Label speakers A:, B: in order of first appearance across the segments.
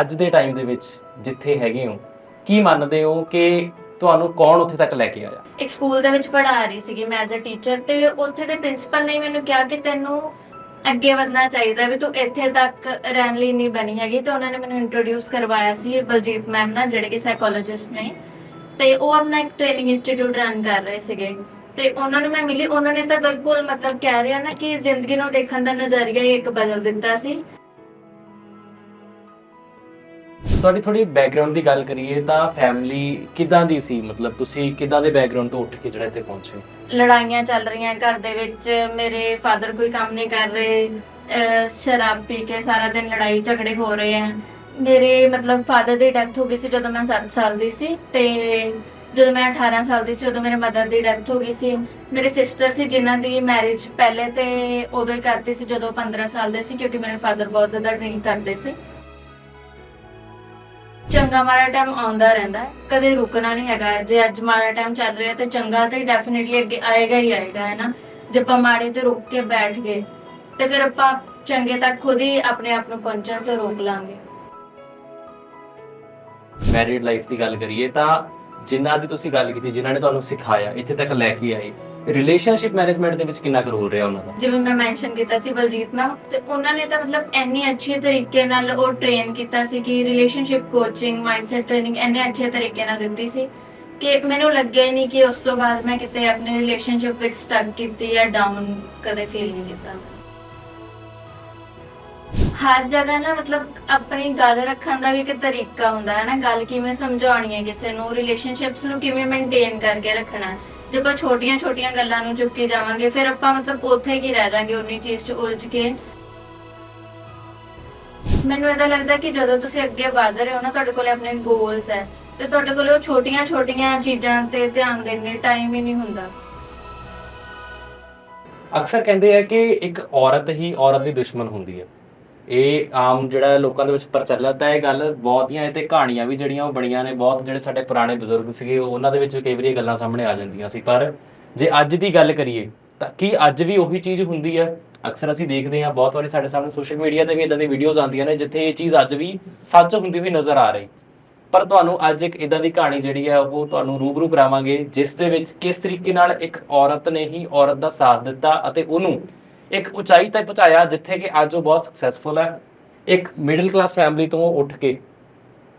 A: ਅੱਜ ਦੇ ਟਾਈਮ ਦੇ ਵਿੱਚ ਜਿੱਥੇ ਹੈਗੇ ਹੋ, ਕੀ ਮੰਨਦੇ ਹੋ ਕਿ ਤੁਹਾਨੂੰ ਕੌਣ ਉੱਥੇ ਤੱਕ ਲੈ ਕੇ ਆਇਆ?
B: ਇੱਕ ਸਕੂਲ ਦੇ ਵਿੱਚ ਪੜ੍ਹਾ ਰਹੀ ਸੀਗੀ ਮੈਂ ਐਜ਼ ਅ ਟੀਚਰ ਤੇ ਉੱਥੇ ਦੇ ਪ੍ਰਿੰਸੀਪਲ ਨੇ ਮੈਨੂੰ ਕਿਹਾ ਕਿ ਤੈਨੂੰ ਅੱਗੇ ਵਧਣਾ ਚਾਹੀਦਾ ਵੀ ਤੂੰ ਇੱਥੇ ਤੱਕ ਰਹਿਣ ਲਈ ਨਹੀਂ ਬਣੀ ਹੈਗੀ ਤੇ ਉਹਨਾਂ ਨੇ ਮੈਨੂੰ ਇੰਟਰੋਡਿਊਸ ਕਰਵਾਇਆ ਸੀ ਬਲਜੀਤ ਮੈਮ ਨਾਲ, ਜਿਹੜੇ ਕਿ ਸਾਈਕੋਲੋਜਿਸਟ ਨੇ। ਤੇ ਉਹ ਆਪਣਾ ਇੱਕ ਟ੍ਰੇਨਿੰਗ ਇੰਸਟੀਚਿਊਟ ਰਨ ਕਰ ਰਹੇ ਸੀਗੇ। ਤੇ ਉਹਨਾਂ ਨੂੰ ਮੈਂ ਮਿਲੀ, ਉਹਨਾਂ ਨੇ ਤਾਂ ਬਿਲਕੁਲ ਮਤਲਬ ਕਹਿ ਰਿਹਾ ਨਾ ਕਿ ਜ਼ਿੰਦਗੀ ਨੂੰ ਦੇਖਣ ਦਾ ਨਜ਼ਰੀਆ ਹੀ ਇੱਕ ਬਦਲ ਦਿੱਤਾ ਸੀ।
A: ਤੁਹਾਡੀ ਥੋੜੀ ਬੈਕਗ੍ਰਾਉਂਡ ਦੀ ਗੱਲ ਕਰੀਏ ਤਾਂ ਫੈਮਿਲੀ ਕਿਦਾਂ ਦੀ ਸੀ? ਮਤਲਬ ਤੁਸੀਂ ਕਿਦਾਂ ਦੇ ਬੈਕਗ੍ਰਾਉਂਡ ਤੋਂ ਉੱਠ ਕੇ ਜਿਹੜਾ ਇੱਥੇ ਪਹੁੰਚੇ
B: ਲੜਾਈਆਂ ਚੱਲ ਰਹੀਆਂ ਘਰ ਦੇ ਵਿੱਚ, ਮੇਰੇ ਫਾਦਰ ਕੋਈ ਕੰਮ ਨਹੀਂ ਕਰ ਰਹੇ, ਅਹ ਸ਼ਰਾਬ ਪੀ ਕੇ ਸਾਰਾ ਦਿਨ ਲੜਾਈ ਝਗੜੇ ਹੋ ਰਹੇ ਆ। ਮੇਰੇ ਮਤਲਬ ਫਾਦਰ ਦੀ ਡੈਥ ਹੋ ਗਈ ਸੀ ਜਦੋਂ ਮੈਂ 7 ਸਾਲ ਦੀ ਸੀ ਤੇ ਜਦੋਂ ਮੈਂ 18 ਸਾਲ ਦੀ ਸੀ ਉਦੋਂ ਮੇਰੇ ਮਦਰ ਦੀ ਡੈਥ ਹੋ ਗਈ ਸੀ। ਮੇਰੇ ਸਿਸਟਰ ਸੀ ਜਿਨ੍ਹਾਂ ਦੀ ਮੈਰਿਜ ਪਹਿਲੇ ਤੇ ਉਦੋਂ ਹੀ ਕਰਤੀ ਸੀ ਜਦੋਂ 15 ਸਾਲ ਦੇ ਸੀ ਕਿਉਂਕਿ ਮੇਰੇ ਫਾਦਰ ਬਹੁਤ ਜ਼ਿਆਦਾ ਡਰਿੰਕ ਕਰਦੇ ਸੀ। ਚੰਗਾ ਮਾੜਾ ਟਾਈਮ ਆਉਂਦਾ ਰਹਿੰਦਾ ਹੈ, ਕਦੇ ਰੁਕਣਾ ਨਹੀਂ ਹੈਗਾ। ਜੇ ਅੱਜ ਮਾੜਾ ਟਾਈਮ ਚੱਲ ਰਿਹਾ ਤੇ ਚੰਗਾ ਤੇ ਡੈਫੀਨਿਟਲੀ ਅੱਗੇ ਆਏਗਾ ਹੀ ਆਏਗਾ, ਹੈ ਨਾ? ਜੇ ਆਪਾਂ ਮਾੜੇ ਤੇ ਰੁਕ ਕੇ ਬੈਠ ਗਏ, ਤੇ ਫਿਰ ਆਪਾਂ ਚੰਗੇ ਤੱਕ ਖੁਦ ਹੀ ਆਪਣੇ ਆਪ ਨੂੰ ਪਹੁੰਚਣ ਤੋਂ ਰੋਕ ਲਾਂਗੇ।
A: ਮੈਰਿਡ ਲਾਈਫ ਦੀ ਗੱਲ ਕਰੀਏ ਤਾਂ ਜਿਨ੍ਹਾਂ ਦੀ ਤੁਸੀਂ ਗੱਲ ਕੀਤੀ, ਜਿਨ੍ਹਾਂ ਨੇ ਤੁਹਾਨੂੰ ਸਿਖਾਇਆ, ਇੱਥੇ ਤੱਕ ਲੈ ਕੇ ਆਏ ਰਿਲੇਸ਼ਨਸ਼ਿਪ ਮੈਨੇਜਮੈਂਟ ਦੇ ਵਿੱਚ ਕਿੰਨਾ ਕੁ ਰੋਲ ਰਿਹਾ ਉਹਨਾਂ ਦਾ?
B: ਜਿਵੇਂ ਮੈਂ ਮੈਂਸ਼ਨ ਕੀਤਾ ਸੀ ਬਲਜੀਤ ਮੈਮ ਤੇ ਉਹਨਾਂ ਨੇ ਤਾਂ ਮਤਲਬ ਇੰਨੀ ਅੱਛੇ ਤਰੀਕੇ ਨਾਲ ਉਹ ਟ੍ਰੇਨ ਕੀਤਾ ਸੀ ਕਿ ਰਿਲੇਸ਼ਨਸ਼ਿਪ ਕੋਚਿੰਗ ਮਾਈਂਡਸੈਟ ਟ੍ਰੇਨਿੰਗ ਇੰਨੇ ਅੱਛੇ ਤਰੀਕੇ ਨਾਲ ਦਿੱਤੀ ਸੀ ਕਿ ਮੈਨੂੰ ਲੱਗਿਆ ਹੀ ਨਹੀਂ ਕਿ ਉਸ ਤੋਂ ਬਾਅਦ ਮੈਂ ਕਿਤੇ ਆਪਣੇ ਰਿਲੇਸ਼ਨਸ਼ਿਪ ਵਿੱਚ ਸਟਕ ਕੀਤੀ ਜਾਂ ਡਾਊਨ ਕਦੇ ਫੀਲ ਨਹੀਂ ਕੀਤਾ। ਹਰ ਜਗ੍ਹਾ ਨਾ ਮਤਲਬ ਆਪਣੀ ਗੱਲ ਰੱਖਣ ਦਾ ਵੀ ਇੱਕ ਤਰੀਕਾ ਹੁੰਦਾ ਹੈ ਨਾ, ਗੱਲ ਕਿਵੇਂ ਸਮਝਾਉਣੀ ਹੈ ਕਿਸੇ ਨੂੰ ਰਿਲੇਸ਼ਨਸ਼ਿਪਸ ਨੂੰ ਕਿਵੇਂ ਮੇਨਟੇਨ ਕਰਕੇ ਰੱਖਣਾ ਹੈ। ਜੇ ਆਪਾਂ ਛੋਟੀਆਂ-ਛੋਟੀਆਂ ਗੱਲਾਂ ਨੂੰ ਚੁੱਕੀ ਜਾਵਾਂਗੇ, ਫਿਰ ਆਪਾਂ ਮਤਲਬ ਉੱਥੇ ਕੀ ਰਹਿ ਜਾਾਂਗੇ ਉਨੀ ਚੀਜ਼ 'ਚ ਉਲਝ ਕੇ। ਮੈਨੂੰ ਇਹਦਾ ਲੱਗਦਾ ਕਿ ਜਦੋਂ ਤੁਸੀਂ ਅੱਗੇ ਵਧ ਰਹੇ ਹੋ ਨਾ, ਤੁਹਾਡੇ ਕੋਲੇ ਆਪਣੇ ਗੋਲਸ ਹੈ ਤੇ ਤੁਹਾਡੇ ਕੋਲੇ ਉਹ ਛੋਟੀਆਂ-ਛੋਟੀਆਂ ਚੀਜ਼ਾਂ ਤੇ ਧਿਆਨ ਦੇਣ ਟਾਈਮ ਹੀ ਨਹੀਂ ਹੁੰਦਾ।
A: ਅਕਸਰ ਕਹਿੰਦੇ ਆ ਕਿ ਇੱਕ ਔਰਤ ਹੀ ਔਰਤ ਦੀ ਦੁਸ਼ਮਣ ਹੁੰਦੀ ਹੈ। ਇਹ ਆਮ ਜਿਹੜਾ ਲੋਕਾਂ ਦੇ ਵਿੱਚ ਪ੍ਰਚਲਿਤ ਹੈ, ਇਹ ਗੱਲ ਬਹੁਤੀਆਂ ਇਹ ਤੇ ਕਹਾਣੀਆਂ ਵੀ ਜਿਹੜੀਆਂ ਉਹ ਬਣੀਆਂ ਨੇ, ਬਹੁਤ ਜਿਹੜੇ ਸਾਡੇ ਪੁਰਾਣੇ ਬਜ਼ੁਰਗ ਸੀਗੇ ਉਹਨਾਂ ਦੇ ਵਿੱਚ ਕਈ ਵਾਰੀ ਇਹ ਗੱਲਾਂ ਸਾਹਮਣੇ ਆ ਜਾਂਦੀਆਂ ਸੀ। ਪਰ ਜੇ ਅੱਜ ਦੀ ਗੱਲ ਕਰੀਏ, ਤਾਂ ਕੀ ਅੱਜ ਵੀ ਉਹੀ ਚੀਜ਼ ਹੁੰਦੀ ਹੈ? ਅਕਸਰ ਅਸੀਂ ਦੇਖਦੇ ਹਾਂ, ਬਹੁਤ ਵਾਰੀ ਸਾਡੇ ਸਾਹਮਣੇ ਸੋਸ਼ਲ ਮੀਡੀਆ ਤੇ ਵੀ ਇਦਾਂ ਦੀ ਵੀਡੀਓਜ਼ ਆਉਂਦੀਆਂ ਨੇ, ਜਿੱਥੇ ਇਹ ਚੀਜ਼ ਅੱਜ ਵੀ ਸੱਚ ਹੁੰਦੀ ਹੋਈ ਨਜ਼ਰ ਆ ਰਹੀ। ਪਰ ਤੁਹਾਨੂੰ ਅੱਜ ਇੱਕ ਇਦਾਂ ਦੀ ਕਹਾਣੀ ਜਿਹੜੀ ਹੈ, ਉਹ ਤੁਹਾਨੂੰ ਰੂਬਰੂ ਕਰਾਵਾਂਗੇ, ਜਿਸ ਦੇ ਵਿੱਚ ਕਿਸ ਤਰੀਕੇ ਨਾਲ ਇੱਕ ਔਰਤ ਨੇ ਹੀ ਔਰਤ ਦਾ ਸਾਥ ਦਿੱਤਾ ਅਤੇ ਉਹਨੂੰ ਇੱਕ ਉਚਾਈ ਤੱਕ ਪਹੁੰਚਾਇਆ ਜਿੱਥੇ ਕਿ ਅੱਜ ਉਹ ਬਹੁਤ ਸਕਸੈਸਫੁਲ ਹੈ। ਇੱਕ ਮਿਡਲ ਕਲਾਸ ਫੈਮਿਲੀ ਤੋਂ ਉੱਠ ਕੇ,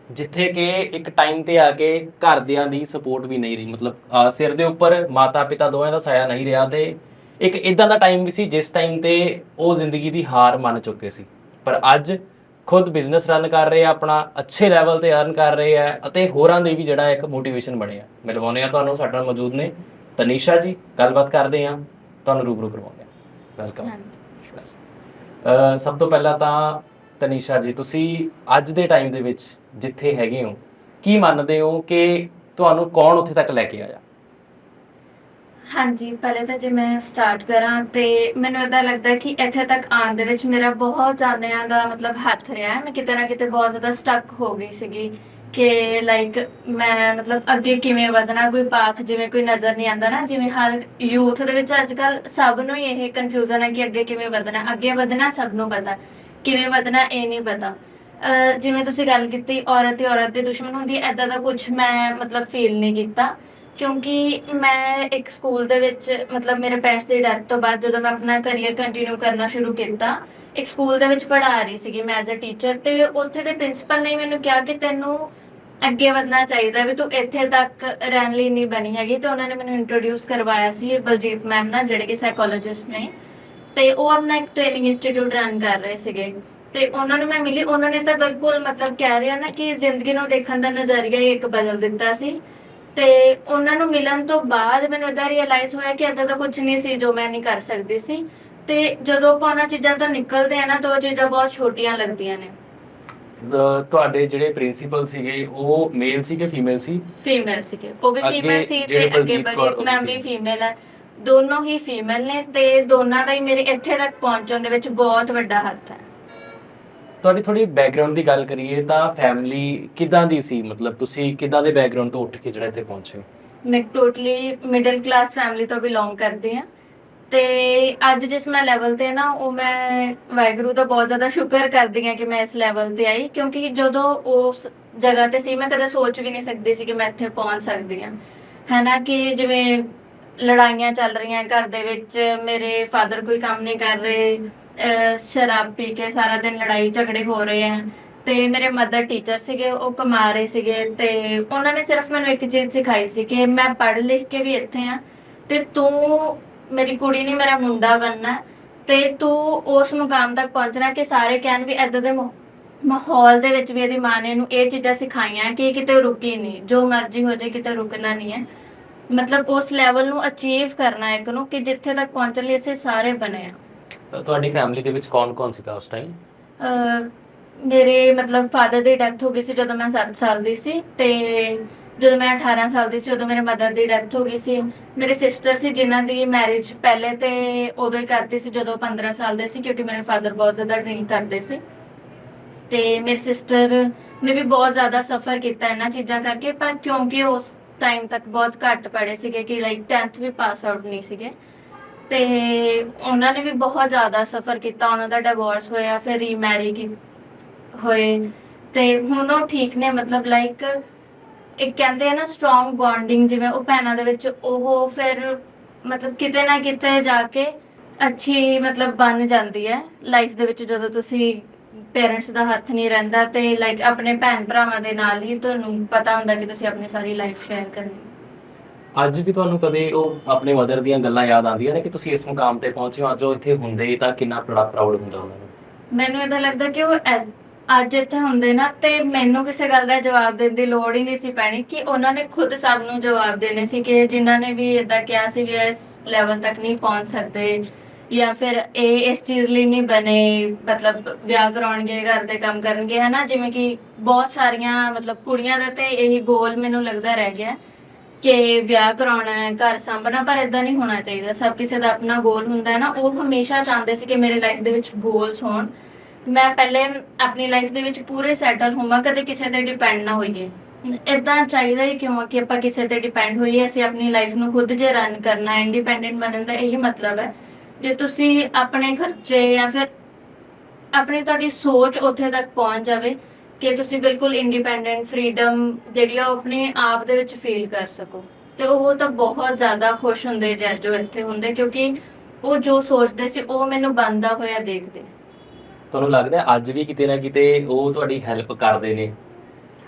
A: ਜਿੱਥੇ ਕਿ ਇੱਕ ਟਾਈਮ ਤੇ ਆ ਕੇ ਘਰਦਿਆਂ ਦੀ ਸਪੋਰਟ ਵੀ ਨਹੀਂ ਰਹੀ। ਮਤਲਬ ਸਿਰ ਦੇ ਉੱਪਰ ਮਾਤਾ ਪਿਤਾ ਦੋਵਾਂ ਦਾ ਸਾਇਆ ਨਹੀਂ ਰਿਹਾ ਤੇ ਇੱਕ ਇਦਾਂ ਦਾ ਟਾਈਮ ਵੀ ਸੀ ਜਿਸ ਟਾਈਮ ਤੇ ਉਹ ਜ਼ਿੰਦਗੀ ਦੀ ਹਾਰ ਮੰਨ ਚੁੱਕੇ ਸੀ। ਪਰ ਅੱਜ ਖੁਦ ਬਿਜ਼ਨਸ ਰਨ ਕਰ ਰਹੇ ਆ, ਆਪਣਾ ਅੱਛੇ ਲੈਵਲ ਤੇ ਅਰਨ ਕਰ ਰਹੇ ਆ ਅਤੇ ਹੋਰਾਂ ਦੇ ਵੀ ਜਿਹੜਾ ਇੱਕ ਮੋਟੀਵੇਸ਼ਨ ਬਣਿਆ। ਮਿਲਵਾਉਂਦੇ ਆ ਤੁਹਾਨੂੰ, ਸਾਡੇ ਨਾਲ ਮੌਜੂਦ ਨੇ ਤਨੀਸ਼ਾ ਜੀ। ਗੱਲਬਾਤ ਕਰਦੇ ਆ ਤੁਹਾਨੂੰ ਰੂਬਰੂ ਕਰਵਾਉਂਦੇ ਆ ਵੈਲਕਮ ਸਭ ਤੋਂ ਪਹਿਲਾਂ ਤਾਂ ਤਨੀਸ਼ਾ ਜੀ ਤੁਸੀਂ ਅੱਜ ਦੇ ਟਾਈਮ ਦੇ ਵਿੱਚ ਜਿੱਥੇ ਹੈਗੇ ਹੋ ਕੀ ਮੰਨਦੇ ਹੋ ਕਿ ਤੁਹਾਨੂੰ ਕੌਣ ਉੱਥੇ ਤੱਕ ਲੈ ਕੇ ਆਇਆ?
B: ਹਾਂਜੀ ਪਹਿਲੇ ਤਾਂ ਜੇ ਮੈਂ ਸਟਾਰਟ ਕਰਾਂ ਤੇ ਮੈਨੂੰ ਇਦਾਂ ਲੱਗਦਾ ਕਿ ਇੱਥੇ ਤੱਕ ਆਉਣ ਦੇ ਵਿੱਚ ਮੇਰਾ ਬਹੁਤ ਜਾਣਿਆਂ ਦਾ ਮਤਲਬ ਹੱਥ ਰਿਹਾ ਮੈਂ ਕਿਤੇ ਨਾ ਕਿਤੇ ਬਹੁਤ ਜ਼ਿਆਦਾ ਸਟਕ ਹੋ ਗਈ ਸੀਗੀ। ਕਿ ਲਾਈਕ ਮੈਂ ਮਤਲਬ ਅੱਗੇ ਕਿਵੇਂ ਵਧਣਾ, ਕੋਈ ਪਾਥ ਜਿਵੇਂ ਕੋਈ ਨਜ਼ਰ ਨਹੀਂ ਆਉਂਦਾ ਨਾ, ਜਿਵੇਂ ਹਰ ਯੂਥ ਦੇ ਵਿੱਚ ਅੱਜ ਕੱਲ ਸਭ ਨੂੰ ਹੀ ਇਹ ਕਨਫਿਊਜ਼ਨ ਹੈ ਕਿ ਅੱਗੇ ਕਿਵੇਂ ਵਧਣਾ, ਅੱਗੇ ਵਧਣਾ ਸਭ ਨੂੰ ਪਤਾ, ਕਿਵੇਂ ਵਧਣਾ ਇਹ ਨਹੀਂ ਪਤਾ। ਜਿਵੇਂ ਤੁਸੀਂ ਗੱਲ ਕੀਤੀ, ਔਰਤ ਹੀ ਔਰਤ ਦੀ ਦੁਸ਼ਮਣ ਹੁੰਦੀ ਹੈ ਐਦਾਂ ਦਾ ਕੁਝ ਮੈਂ ਮਤਲਬ ਫੀਲ ਨਹੀਂ ਕੀਤਾ, ਕਿਉਂਕਿ ਮੈਂ ਇੱਕ ਸਕੂਲ ਦੇ ਵਿੱਚ, ਮਤਲਬ ਮੇਰੇ ਪੈਰੈਂਟਸ ਦੀ ਡੈਥ ਤੋਂ ਬਾਅਦ ਜਦੋਂ ਮੈਂ ਆਪਣਾ ਕੈਰੀਅਰ ਕੰਟੀਨਿਊ ਕਰਨਾ ਸ਼ੁਰੂ ਕੀਤਾ, ਇੱਕ ਸਕੂਲ ਦੇ ਵਿੱਚ ਪੜ੍ਹਾ ਰਹੀ ਸੀਗੀ ਮੈਂ ਐਜ਼ ਅ ਟੀਚਰ ਤੇ ਉੱਥੇ ਦੇ ਪ੍ਰਿੰਸੀਪਲ ਨੇ ਮੈਨੂੰ ਕਿਹਾ ਕਿ ਤੈਨੂੰ ਅੱਗੇ ਵਧਣਾ ਚਾਹੀਦਾ ਵੀ ਤੂੰ ਇੱਥੇ ਤੱਕ ਰਹਿਣ ਲਈ ਨਹੀਂ ਬਣੀ ਹੈਗੀ ਤੇ ਉਹਨਾਂ ਨੇ ਮੈਨੂੰ ਇੰਟਰੋਡਿਊਸ ਕਰਵਾਇਆ ਸੀ ਬਲਜੀਤ ਮੈਮ ਨਾਲ, ਜਿਹੜੇ ਕਿ ਸਾਈਕੋਲੋਜਿਸਟ ਨੇ। ਤੇ ਉਹ ਆਪਣਾ ਇੱਕ ਟ੍ਰੇਨਿੰਗ ਇੰਸਟੀਚਿਊਟ ਰਨ ਕਰ ਰਹੇ ਸੀਗੇ। ਤੇ ਉਹਨਾਂ ਨੂੰ ਮੈਂ ਮਿਲੀ, ਉਹਨਾਂ ਨੇ ਤਾਂ ਬਿਲਕੁਲ ਮਤਲਬ ਕਹਿ ਰਿਹਾ ਨਾ ਕਿ ਜ਼ਿੰਦਗੀ ਨੂੰ ਦੇਖਣ ਦਾ ਨਜ਼ਰੀਆ ਹੀ ਇੱਕ ਬਦਲ ਦਿੱਤਾ ਸੀ। ਤੇ ਉਹਨਾਂ ਨੂੰ ਮਿਲਣ ਤੋਂ ਬਾਅਦ ਮੈਨੂੰ ਇਦਾਂ ਰਿਅਲਾਈਜ਼ ਹੋਇਆ ਕਿ ਇਦਾਂ ਦਾ ਕੁਝ ਨਹੀਂ ਸੀ ਜੋ ਮੈਂ ਨਹੀਂ ਕਰ ਸਕਦੀ ਸੀ। ਤੇ ਜਦੋਂ ਆਪਾਂ ਉਹਨਾਂ ਚੀਜ਼ਾਂ ਤੋਂ ਨਿਕਲਦੇ ਆ ਨਾ, ਤਾਂ ਉਹ ਚੀਜ਼ਾਂ ਬਹੁਤ ਛੋਟੀਆਂ ਲੱਗਦੀਆਂ ਨੇ।
A: ਤੁਹਾਡੇ ਜਿਹੜੇ ਪ੍ਰਿੰਸੀਪਲ ਸੀਗੇ ਉਹ ਮੇਲ ਸੀ ਕਿ ਫੀਮੇਲ ਸੀ?
B: ਫੀਮੇਲ ਸੀਗੇ। ਉਹ ਵੀ
A: ਅੱਗੇ
B: ਫੀਮੇਲ ਸੀ
A: ਜਿਹੜੇ
B: ਤੇ ਅੱਗੇ
A: ਬਲਜੀਤ ਕੌਰ
B: ਬਲਜੀਤ
A: ਉਹ
B: ਮੈਮ
A: ਵੀ
B: ਵੀ ਫੀਮੇਲ ਹੈ। ਦੋਨੋਂ ਹੀ ਫੀਮੇਲ ਨੇ ਤੇ ਦੋਨਾਂ ਦਾ ਹੀ ਮੇਰੇ ਇੱਥੇ ਤੱਕ ਪਹੁੰਚਣ ਦੇ ਵਿੱਚ ਬਹੁਤ ਵੱਡਾ ਹੱਥ ਹੈ।
A: ਤੁਹਾਡੀ ਥੋੜੀ ਬੈਕਗ੍ਰਾਉਂਡ ਦੀ ਗੱਲ ਕਰੀਏ ਤਾਂ ਫੈਮਿਲੀ ਕਿਦਾਂ ਦੀ ਸੀ? ਮਤਲਬ ਤੁਸੀਂ ਕਿਦਾਂ ਦੇ ਬੈਕਗ੍ਰਾਉਂਡ ਤੋਂ ਉੱਠ ਕੇ ਜਿਹੜਾ ਇੱਥੇ ਪਹੁੰਚੇ?
B: ਮੈਂ ਟੋਟਲੀ ਮਿਡਲ ਕਲਾਸ ਫੈਮਿਲੀ ਤੋਂ ਬਿਲੋਂਗ ਕਰਦੀ ਹਾਂ। ਤੇ ਅੱਜ ਜਿਸ ਮੈਂ ਲੈਵਲ ਤੇ ਨਾ, ਉਹ ਮੈਂ ਵਾਹਿਗੁਰੂ ਦਾ ਬਹੁਤ ਜ਼ਿਆਦਾ ਸ਼ੁਕਰ ਕਰਦੀ ਹਾਂ ਕਿ ਮੈਂ ਇਸ ਲੈਵਲ ਤੇ ਆਈ, ਕਿਉਂਕਿ ਜਦੋਂ ਉਸ ਜਗ੍ਹਾ ਤੇ ਸੀ, ਮੈਂ ਕਦੇ ਸੋਚ ਵੀ ਨਹੀਂ ਸਕਦੀ ਸੀ ਕਿ ਮੈਂ ਇੱਥੇ ਪਹੁੰਚ ਸਕਦੀ ਹਾਂ। ਹੈਨਾ ਕਿ ਜਿਵੇਂ ਲੜਾਈਆਂ ਚੱਲ ਰਹੀਆਂ ਘਰ ਦੇ ਵਿੱਚ, ਮੇਰੇ ਫਾਦਰ ਕੋਈ ਕੰਮ ਨਹੀਂ ਕਰ ਰਹੇ ਸ਼ਰਾਬ ਪੀ ਕੇ ਸਾਰਾ ਦਿਨ ਲੜਾਈ ਝਗੜੇ ਹੋ ਰਹੇ ਆ, ਤੇ ਮੇਰੇ ਮਦਰ ਟੀਚਰ ਸੀਗੇ, ਉਹ ਕਮਾ ਰਹੇ ਸੀਗੇ, ਤੇ ਉਹਨਾਂ ਨੇ ਸਿਰਫ ਮੈਨੂੰ ਇੱਕ ਚੀਜ਼ ਸਿਖਾਈ ਸੀ ਕਿ ਮੈਂ ਪੜ੍ਹ ਲਿਖ ਕੇ ਵੀ ਇੱਥੇ ਆ, ਤੇ ਤੂੰ ਮੇਰੀ ਕੁੜੀ ਨਹੀਂ ਮੇਰਾ ਮੁੰਡਾ ਬਣਨਾ ਹੈ ਤੇ ਤੂੰ ਉਸ ਮੁਕਾਮ ਤੱਕ ਪਹੁੰਚਣਾ ਕਿ ਸਾਰੇ ਕਹਿਣ ਵੀ ਏਦਾਂ ਦੇ ਮਾਹੌ- ਮਾਹੌਲ ਦੇ ਵਿੱਚ ਵੀ ਇਹਦੀ ਮਾਂ ਨੇ ਇਹਨੂੰ ਇਹ ਚੀਜ਼ਾਂ ਸਿਖਾਈਆਂ ਕਿ ਕਿਤੇ ਰੁਕੀ ਨਹੀਂ ਜੋ ਮਰਜ਼ੀ ਹੋ ਜਾਏ ਕਿਤੇ ਰੁਕਣਾ ਨਹੀਂ ਹੈ। ਮਤਲਬ ਉਸ ਲੈਵਲ ਨੂੰ ਅਚੀਵ ਕਰਨਾ ਹੈ ਇੱਕ ਨੂੰ ਕਿ ਜਿੱਥੇ ਤੱਕ ਪਹੁੰਚਣ ਲਈ ਅਸੀਂ ਸਾਰੇ ਬਣੇ ਆ
A: ਤਾਂ ਤੁਹਾਡੀ ਫੈਮਿਲੀ ਦੇ ਵਿੱਚ ਕੌਣ-ਕੌਣ ਸੀਗਾ ਉਸ ਟਾਈਮ
B: ਅਹ ਮੇਰੇ ਮਤਲਬ ਫਾਦਰ ਦੀ ਡੈਥ ਹੋ ਗਈ ਸੀ ਜਦੋਂ ਮੈਂ 7 ਸਾਲ ਦੀ ਸੀ ਤੇ ਜਦੋਂ ਮੈਂ 18 ਸਾਲ ਦੀ ਸੀ, ਉਦੋਂ ਮੇਰੇ ਮਦਰ ਦੀ ਡੈਥ ਹੋ ਗਈ ਸੀ। ਮੇਰੇ ਸਿਸਟਰ ਸੀ, ਜਿਨ੍ਹਾਂ ਦੀ ਮੈਰਿਜ ਪਹਿਲੇ ਤੇ ਉਦੋਂ ਹੀ ਕਰਤੀ ਸੀ, ਜਦੋਂ 15 ਸਾਲ ਦੇ ਸੀ, ਕਿਉਂਕਿ ਮੇਰੇ ਫਾਦਰ ਬਹੁਤ ਜ਼ਿਆਦਾ ਡਰਿੰਕ ਕਰਦੇ ਸੀ। ਤੇ ਮੇਰੀ ਸਿਸਟਰ ਨੇ ਵੀ ਬਹੁਤ ਜ਼ਿਆਦਾ ਸਫਰ ਕੀਤਾ ਇਹਨਾਂ ਚੀਜ਼ਾਂ ਕਰਕੇ, ਪਰ ਕਿਉਂਕਿ ਉਸ ਟਾਈਮ ਤੱਕ ਬਹੁਤ ਘੱਟ ਪੜ੍ਹੇ ਸੀਗੇ ਕਿ ਲਾਈਕ 10th ਵੀ ਪਾਸ ਆਊਟ ਨਹੀਂ ਸੀਗੇ। ਤੇ ਉਹਨਾਂ ਨੇ ਵੀ ਬਹੁਤ ਜ਼ਿਆਦਾ ਸਫਰ ਕੀਤਾ, ਉਹਨਾਂ ਦਾ ਡਿਵੋਰਸ ਹੋਇਆ, ਫਿਰ ਰੀਮੈਰੀ ਹੋਏ। ਤੇ ਹੁਣ ਉਹ ਠੀਕ ਨੇ, ਮਤਲਬ ਲਾਈਕ ਇੱਕ ਕਹਿੰਦੇ ਆ ਨਾ ਸਟਰੋਂਗ ਬੌਂਡਿੰਗ ਜਿਵੇਂ ਉਹ ਭੈਣਾਂ ਦੇ ਵਿੱਚ ਉਹ ਫਿਰ ਮਤਲਬ ਕਿਤੇ ਨਾ ਕਿਤੇ ਜਾ ਕੇ ਅੱਛੀ ਮਤਲਬ ਬਣ ਜਾਂਦੀ ਹੈ ਲਾਈਫ ਦੇ ਵਿੱਚ ਜਦੋਂ ਤੁਸੀਂ ਪੇਰੈਂਟਸ ਦਾ ਹੱਥ ਨਹੀਂ ਰਹਿੰਦਾ ਤੇ ਲਾਈਕ ਆਪਣੇ ਭੈਣ ਭਰਾਵਾਂ ਦੇ ਨਾਲ ਹੀ ਤੁਹਾਨੂੰ ਪਤਾ ਹੁੰਦਾ ਕਿ ਤੁਸੀਂ ਆਪਣੀ ਸਾਰੀ ਲਾਈਫ ਸ਼ੇਅਰ ਕਰਨੀ।
A: ਅੱਜ ਵੀ ਤੁਹਾਨੂੰ ਕਦੇ ਉਹ ਆਪਣੇ ਮਦਰ ਦੀਆਂ ਗੱਲਾਂ ਯਾਦ ਆਉਂਦੀਆਂ ਨੇ ਕਿ ਤੁਸੀਂ ਇਸ ਮੁਕਾਮ ਤੇ ਪਹੁੰਚੇ ਹੋ ਅੱਜ ਉਹ ਇੱਥੇ ਹੁੰਦੇ ਤਾਂ ਕਿੰਨਾ ਬੜਾ ਪ੍ਰਾਊਡ ਹੁੰਦਾ ਉਹਨਾਂ ਨੂੰ
B: ਮੈਨੂੰ ਇਹਦਾ ਲੱਗਦਾ ਕਿ ਉਹ ਐ- ਅੱਜ ਇੱਥੇ ਹੁੰਦੇ ਨਾ ਤੇ ਮੈਨੂੰ ਕਿਸੇ ਗੱਲ ਦਾ ਜਵਾਬ ਦੇਣ ਦੀ ਲੋੜ ਹੀ ਨਹੀਂ ਸੀ ਪੈਣੀ ਕਿ ਉਹਨਾਂ ਨੇ ਖੁਦ ਸਭ ਨੂੰ ਜਵਾਬ ਦੇਣੇ ਸੀ ਕਿ ਜਿਨ੍ਹਾਂ ਨੇ ਵੀ ਇਦਾਂ ਕਿਹਾ ਸੀ ਵੀ ਇਸ ਲੈਵਲ ਤੱਕ ਨਹੀਂ ਪਹੁੰਚ ਸਕਦੇ ਜਾਂ ਫਿਰ ਇਹ ਇਸ ਚੀਜ਼ ਲਈ ਨਹੀਂ ਬਣੇ, ਮਤਲਬ ਵਿਆਹ ਕਰਾਉਣਗੇ, ਘਰ ਦੇ ਕੰਮ ਕਰਨਗੇ, ਹਨਾ? ਜਿਵੇਂ ਕਿ ਬਹੁਤ ਸਾਰੀਆਂ, ਮਤਲਬ ਕੁੜੀਆਂ ਦਾ ਤੇ ਇਹੀ ਗੋਲ ਮੈਨੂੰ ਲੱਗਦਾ ਰਹਿ ਗਿਆ ਕਿ ਵਿਆਹ ਕਰਾਉਣਾ ਹੈ, ਘਰ ਸੰਭਣਾ, ਪਰ ਇਦਾਂ ਨਹੀਂ ਹੋਣਾ ਚਾਹੀਦਾ। ਸਭ ਕਿਸੇ ਦਾ ਆਪਣਾ ਗੋਲ ਹੁੰਦਾ ਹੈ ਨਾ। ਉਹ ਹਮੇਸ਼ਾ ਚਾਹੁੰਦੇ ਸੀ ਕਿ ਮੇਰੇ ਲਾਈਫ ਦੇ ਵਿੱਚ ਗੋਲਸ ਹੋਣ। ਮੈਂ ਪਹਿਲੇ ਆਪਣੀ ਲਾਈਫ ਦੇ ਵਿੱਚ ਪੂਰੇ ਸੈਟਲ ਹੋਵਾਂ, ਕਦੇ ਕਿਸੇ ਤੇ ਡਿਪੈਂਡ ਨਾ ਹੋਈਏ। ਇਦਾਂ ਚਾਹੀਦਾ ਹੀ ਕਿਉਂ ਕਿ ਆਪਾਂ ਕਿਸੇ ਤੇ ਡਿਪੈਂਡ ਹੋਈਏ, ਅਸੀਂ ਆਪਣੀ ਲਾਈਫ ਨੂੰ ਖੁਦ ਜੇ ਰਨ ਕਰਨਾ ਇੰਡੀਪੈਂਡੈਂਟ ਬਣਨ ਦਾ ਇਹੀ ਮਤਲਬ ਹੈ। ਜੇ ਤੁਸੀਂ ਆਪਣੇ ਖਰਚੇ ਜਾਂ ਫਿਰ ਆਪਣੀ ਤੁਹਾਡੀ ਸੋਚ ਉੱਥੇ ਤੱਕ ਪਹੁੰਚ ਜਾਵੇ ਕਿ ਤੁਸੀਂ ਬਿਲਕੁਲ ਇੰਡੀਪੈਂਡੈਂਟ ਫਰੀडम ਜਿਹੜੀ ਆ ਉਹ ਆਪਣੇ ਆਪ ਦੇ ਵਿੱਚ ਫੀਲ ਕਰ ਸਕੋ। ਤੇ ਉਹ ਤਾਂ ਬਹੁਤ ਜ਼ਿਆਦਾ ਖੁਸ਼ ਹੁੰਦੇ ਜੇ ਜੋ ਇੱਥੇ ਹੁੰਦੇ, ਕਿਉਂਕਿ ਉਹ ਜੋ ਸੋਚਦੇ ਸੀ, ਉਹ ਮੈਨੂੰ ਬੰਦਾ ਹੋਇਆ ਦੇਖਦੇ।
A: ਤੁਹਾਨੂੰ ਲੱਗਦਾ ਹੈ ਅੱਜ ਵੀ ਕਿਤੇ ਨਾ ਕਿਤੇ ਉਹ ਤੁਹਾਡੀ ਹੈਲਪ ਕਰਦੇ ਨੇ?